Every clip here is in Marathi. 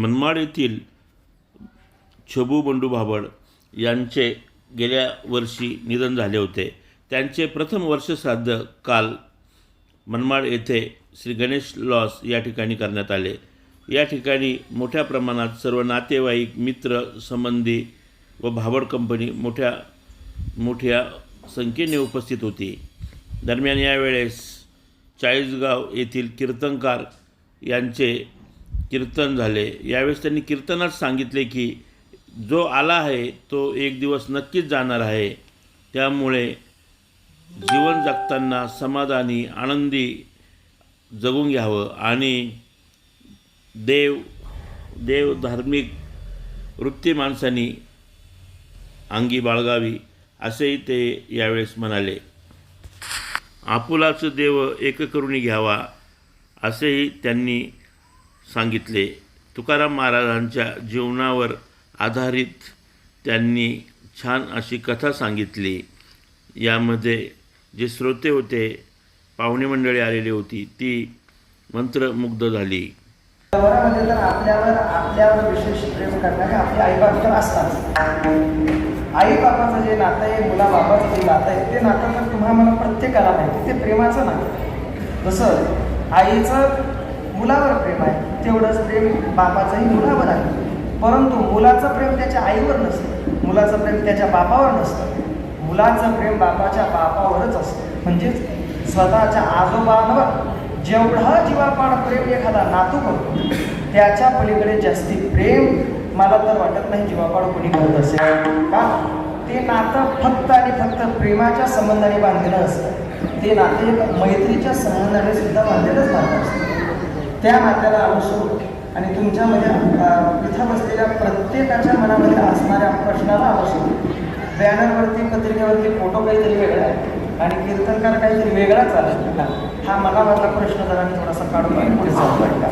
मनमाड येथील छबू बंडू भाबड यांचे गेल्या वर्षी निधन झाले होते. त्यांचे प्रथम वर्षश्राद्ध काल मनमाड येथे श्री गणेश लॉस या ठिकाणी करण्यात आले. या ठिकाणी मोठ्या प्रमाणात सर्व नातेवाईक मित्र संबंधी व भाबड कंपनी मोठ्या मोठ्या संख्येने उपस्थित होती. दरम्यान यावेळेस चाळीसगाव येथील कीर्तनकार यांचे कीर्तन झाले. यावेळेस त्यांनी कीर्तनात सांगितले की जो आला आहे तो एक दिवस नक्कीच जाणार आहे. त्यामुळे जीवन जगताना समाधानी आनंदी जगून घ्यावं आणि देव देव धार्मिक वृत्ती माणसांनी अंगी बाळगावी असेही ते यावेळेस म्हणाले. आपुलाचं देव एक करुणी घ्यावा असेही त्यांनी सांगितले. तुकाराम महाराजांच्या जीवनावर आधारित त्यांनी छान अशी कथा सांगितली. यामध्ये जे श्रोते होते पाहुणे मंडळी आलेली होती ती मंत्रमुग्ध झाली. वरामध्ये तर आपल्यावर आपल्यावर विशेष प्रेम करणारे आपले आईबाप तर असतात. आई बापाचं जे नातं आहे मुलाबापाचं जे नातं आहे ते नातं तर तुम्हाला मला प्रत्येकाला माहिती ते प्रेमाचं नातं जसं आईचं मुलावर प्रेम आहे तेवढंच प्रेम बापाचंही मुलावर आहे. परंतु मुलाचं प्रेम त्याच्या आईवर नसतं. मुलाचं प्रेम त्याच्या बापावर नसतं. मुलाचं प्रेम बापाच्या बापावरच असतं. म्हणजेच स्वतःच्या आजोबांवर जेवढं जीवापाड प्रेम एखादा नातू करतो त्याच्या पलीकडे जास्ती प्रेम मला तर वाटत नाही जीवापाड कोणी करत असेल. का? ते नातं फक्त आणि फक्त प्रेमाच्या संबंधाने बांधलेलं असतं. ते नाते मैत्रीच्या संबंधाने सुद्धा बांधलेलंच नातं असतं. त्या नात्याला अनुसरू आणि तुमच्यामध्ये इथं बसलेल्या प्रत्येकाच्या मनामध्ये असणाऱ्या प्रश्नाला अनुसरू बॅनरवरती पत्रिकेवरती फोटो काहीतरी वेगळा आहे. आणि कीर्तनकार काहीतरी वेगळा चालत हा मला मनामधला प्रश्न जरा मी थोडासा काढून आणि पुढे जाऊ वाटला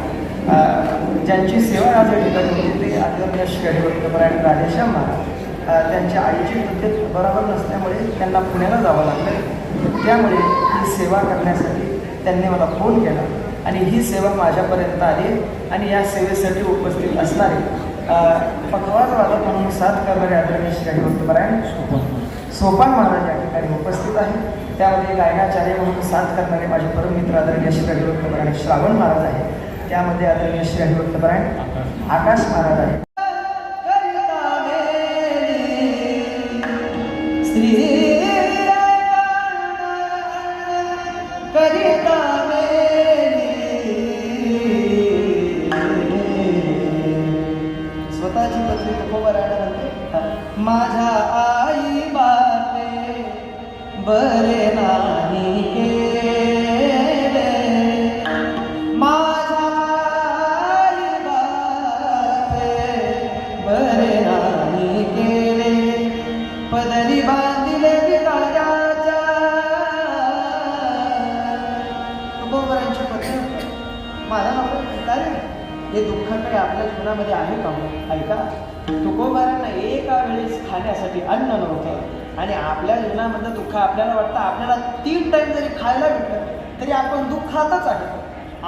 ज्यांची सेवा आज या ठिकाणी होती ते आदरणीय श्री हरिभक्तपर आणि राधेश्याम महाराज त्यांच्या आईची तब्येत बरोबर नसल्यामुळे त्यांना पुण्याला जावं लागलं. त्यामुळे ही सेवा करण्यासाठी त्यांनी मला फोन केला. आणि ही सेवा माझ्यापर्यंत आली आणि या सेवेसाठी उपस्थित असणारे पखवाज वादक म्हणून साथ करणारे आदरणीय श्री हरिभक्तपरायण सोपान. महाराज या ठिकाणी उपस्थित आहे त्यामध्ये गायनाचार्य म्हणून साथ करणारे माझे परममित्र आदरणीय श्री हरिभक्तपरायण श्रावण महाराज आहे त्यामध्ये आदरणीय श्री हरिभक्तपरायण आकाश महाराज आहे स्त्री पदरी बांधिले विकाराच्या तुकोबरांची पत्नी मला नको. म्हणता हे दुःखाकडे काही आपल्या जीवनामध्ये आहे का हो? ऐका. तुकोबारांना एका वेळेस खाण्यासाठी अन्न नव्हतं. आणि आपल्या जीवनामधलं दुःख आपल्याला वाटतं आपल्याला तीन टाईम जरी खायला भेटलं तरी आपण दुःखातच आहे.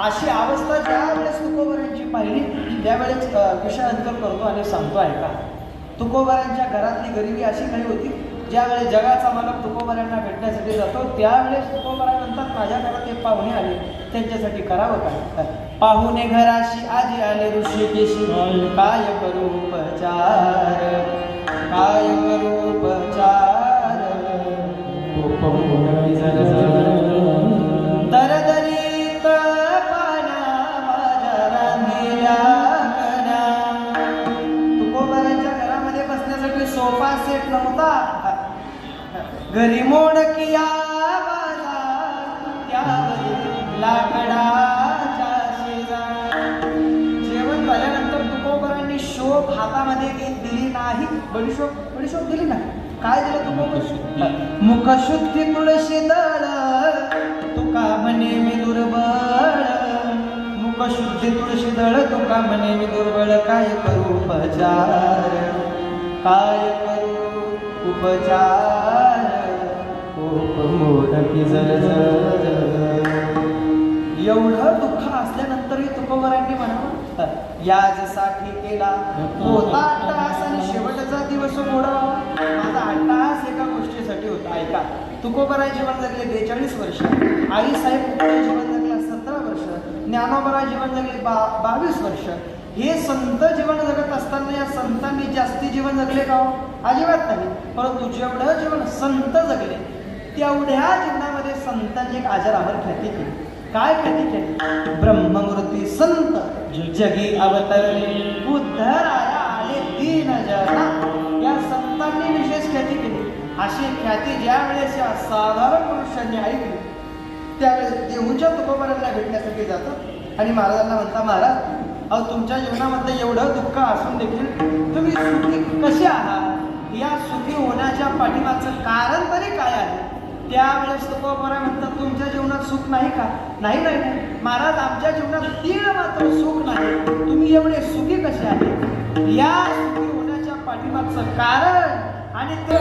अशी अवस्था ज्या वेळेस तुकोबारांची पाहिली त्यावेळेस अ, विषय अंतर करतो आणि सांगतो ऐका. तुकोबारांच्या घरातली गरिबी अशी काही होती ज्यावेळेस जगाचा मालक तुकोबारांना भेटण्यासाठी जातो त्यावेळेस तुकोबारा म्हणतात माझ्या घरात एक पाहुणे आले त्यांच्यासाठी करावं काय? पाहुणे घराशी आजी आले ऋषिकेशी काय करू उपचार? काय करू उपचार? नव्हता. घरी मोडकिया बाजार त्यावरी लाकडाच्या शेजार जेवण झाल्यानंतर तुकोबरांनी शोभ हातामध्ये घेत दिली नाही. बडीशोप बडीशोप दिली नाही. काय दिलं तुकोबर मुखशुद्धी तुळशी दळ. तुका म्हणे मी दुर्बळ. मुखशुद्धी तुळशी दळ तुका म्हणे मी दुर्बळ. काय करू बजार काय करू उपचार कोप मोडकी जळजळ. एवढं दुःख असल्यानंतरही तुकोबरांनी म्हणावं? याजसाठी केला होता अट्टहास आणि शेवटचा दिवस मोडावा माझा अट्टहास एका गोष्टीसाठी होता. ऐका तुकोबराय जीवन जगले बेचाळीस वर्ष आई साहेब जीवन जगला सतरा वर्ष ज्ञानोबरा जीवन जगले बा बावीस वर्ष हे संत जीवन जगत असताना या संतांनी जास्ती जीवन जगले का हो? अजिबात नाही. परंतु जेवढं जीवन संत जगले तेवढ्या जीवनामध्ये संतांनी एक आजारावर ख्याती केली. काय ख्याती केली? ब्रह्ममूर्ती संत जगी अवतरले. बुद्धराया आले तीन या संतांनी विशेष ख्याती केली. अशी ख्याती ज्या वेळेस या साधारण मनुष्यांनी ऐकली त्यावेळेस देहूच्या तुकोबऱ्यांना भेटण्यासाठी जातात आणि महाराजांना म्हणता महाराज अहो तुमच्या जीवनामध्ये एवढं दुःख असून देखील तुम्ही सुखी कसे आहात? या सुखी होण्याच्या पाठीमागचं कारण तरी काय आहे? त्यावेळेस तुकोबरा म्हणतात तुमच्या जीवनात सुख नाही का? नाही नाही नाही. महाराज आमच्या जीवनात तीळ मात्र सुख नाही. तुम्ही एवढे सुखी कसे आहे या सुखी होण्याच्या पाठीमागचं कारण आणि ते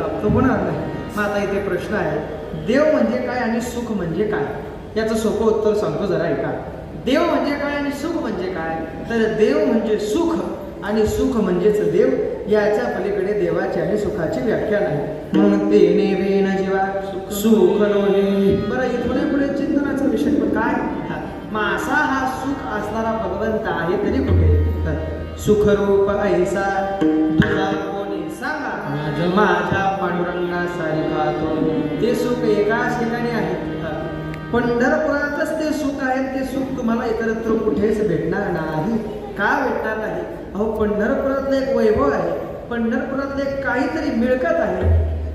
प्राप्त होणार नाही. मग आता इथे प्रश्न आहे देव म्हणजे काय आणि सुख म्हणजे काय? याचं सोपं उत्तर सांगतो जरा ऐका देव म्हणजे काय आणि सुख म्हणजे काय? तर देव म्हणजे सुख आणि सुख म्हणजेच देव याच्या पलीकडे देवाची आणि सुखाची व्याख्या नाही. म्हणून देणे जीवा सुख नोहे बरं इथून पुढे चिंतनाचा विषय पण काय? हा, मासा हा सुख असणारा भगवंत आहे तरी कुठे? तर सुखरूप ऐसा तुझा माझ्या पांडुरंगा माझ्या तो ते सुख एकाच ठिकाणी आहेत पंढरपुरातच ते सुख आहेत ते सुख तुम्हाला इतरत्र कुठेच भेटणार नाही. का भेटणार नाही? अहो पंढरपुरातलं एक वैभव आहे. पंढरपुरातलं एक काहीतरी मिळकत आहे.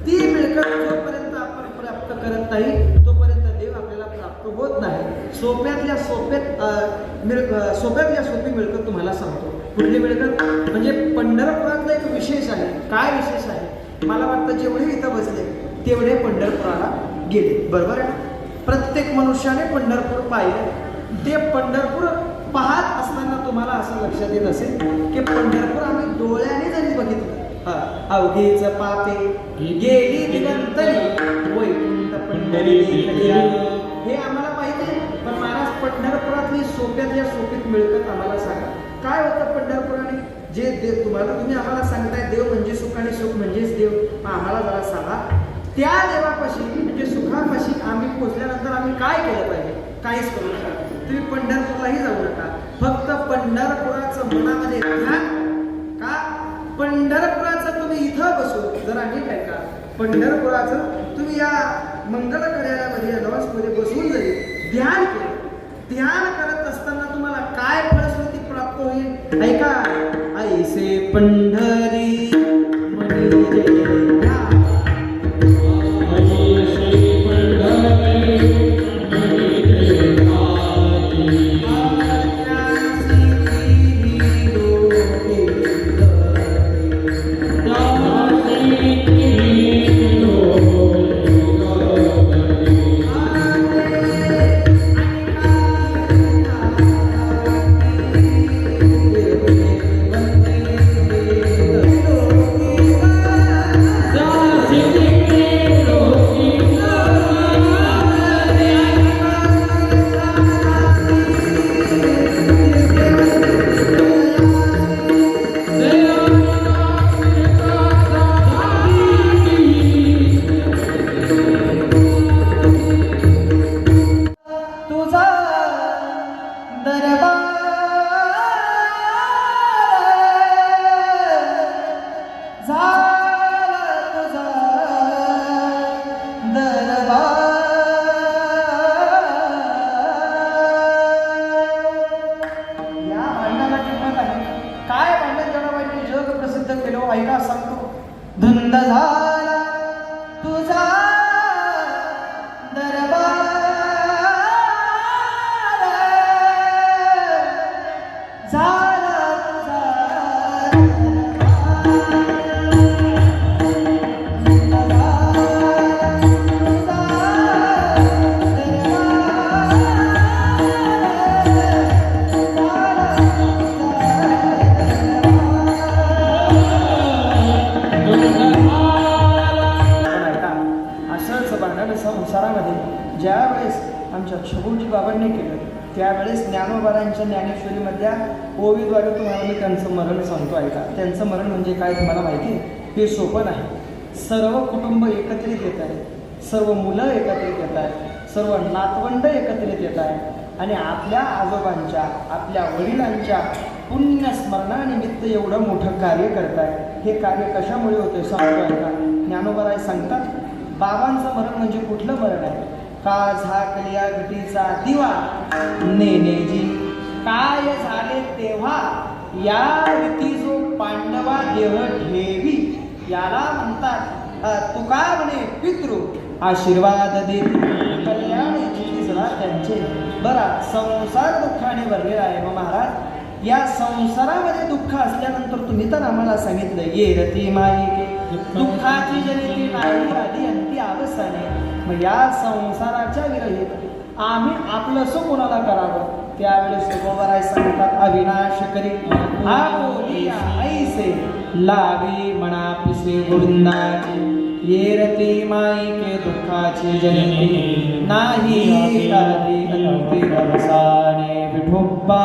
ती मिळकत जोपर्यंत आपण प्राप्त करत नाही तोपर्यंत देव आपल्याला प्राप्त होत नाही. सोप्यातल्या सोप्यात मिळक सोप्यातल्या सोपी मिळकत तुम्हाला सांगतो. कुठली मिळकत? म्हणजे पंढरपुरातलं एक विशेष आहे. काय विशेष आहे? मला वाटतं जेवढे इथं बसले तेवढे पंढरपुराला गेले. बरोबर आहे प्रत्येक मनुष्याने पंढरपूर पाहिलं. ते पंढरपूर पाहत असताना तुम्हाला असं लक्षात येत असेल की पंढरपूर आम्ही डोळ्याने जरी बघितलं. हा, अवघीच पापे गेली दिगंतरी वैकुंठ पंढरी हे आम्हाला माहिती आहे. पण महाराज पंढरपुरातली सोप्यातल्या सोपीत मिळकत आम्हाला सांगा. काय होतं पंढरपुराने? जे देव तुम्हाला तुम्ही आम्हाला सांगताय देव म्हणजे सुख आणि सुख म्हणजेच देव. मग आम्हाला जरा सांगा. त्या देवापाशी म्हणजे सुखापाशी आम्ही पोचल्यानंतर आम्ही काय केलं पाहिजे? काहीच करू नका. तुम्ही पंढरपूरलाही जाऊ नका. फक्त पंढरपुराचं मनामध्ये ध्यान का? पंढरपुराचं तुम्ही इथं बसू. जरा नीट का पंढरपुराचं तुम्ही या मंगल कार्यालयामध्ये या लॉन्समध्ये बसून जरी ध्यान केलं. ध्यान करत असताना तुम्हाला काय फलश्रुती प्राप्त होईल? ऐका. ऐसे पण संसारामध्ये ज्यावेळेस आमच्या छगुजी बाबांनी केलं त्यावेळेस ज्ञानोबारांच्या ज्ञानेश्वरीमधल्या ओवीद्वारे तुम्हाला मी त्यांचं मरण सांगतो ऐका. त्यांचं मरण म्हणजे काय तुम्हाला माहिती आहे? हे सोपं नाही. सर्व कुटुंब एकत्रित येत आहे. सर्व मुलं एकत्रित येत आहेत. सर्व नातवंड एकत्रित येत आहे आणि आपल्या आजोबांच्या आपल्या वडिलांच्या पुण्यस्मरणानिमित्त एवढं मोठं कार्य करत आहे हे कार्य कशामुळे होते सांगतो ऐका. ज्ञानोबराय सांगतात बाबांचं मरण म्हणजे कुठलं मरण आहे? का झाकल्या घटीचा दिवा. नेनेजी काय झाले तेव्हा? या रीती जो पांडवा देह ठेवी याला म्हणतात तुका म्हणे पितृ आशीर्वाद देती कल्याण सदा त्यांचे बरा संसार दुःखाने भरलेला आहे मग महाराज. या संसारामध्ये दुःख असल्यानंतर तुम्ही तर आम्हाला सांगितलं ये रती माई दुःखाची जनिती नाही आधी अंती अवस्थाने मग या संसाराच्या विरहित आम्ही आपलंसं कोणाला करावं? त्यावेळेस तुकोबराय सांगतात अविनाश करी आपोलिया ऐसे लावी मना पिसे वृंदाची ये रती माई के दुःखाची जननी नाही विठोबा.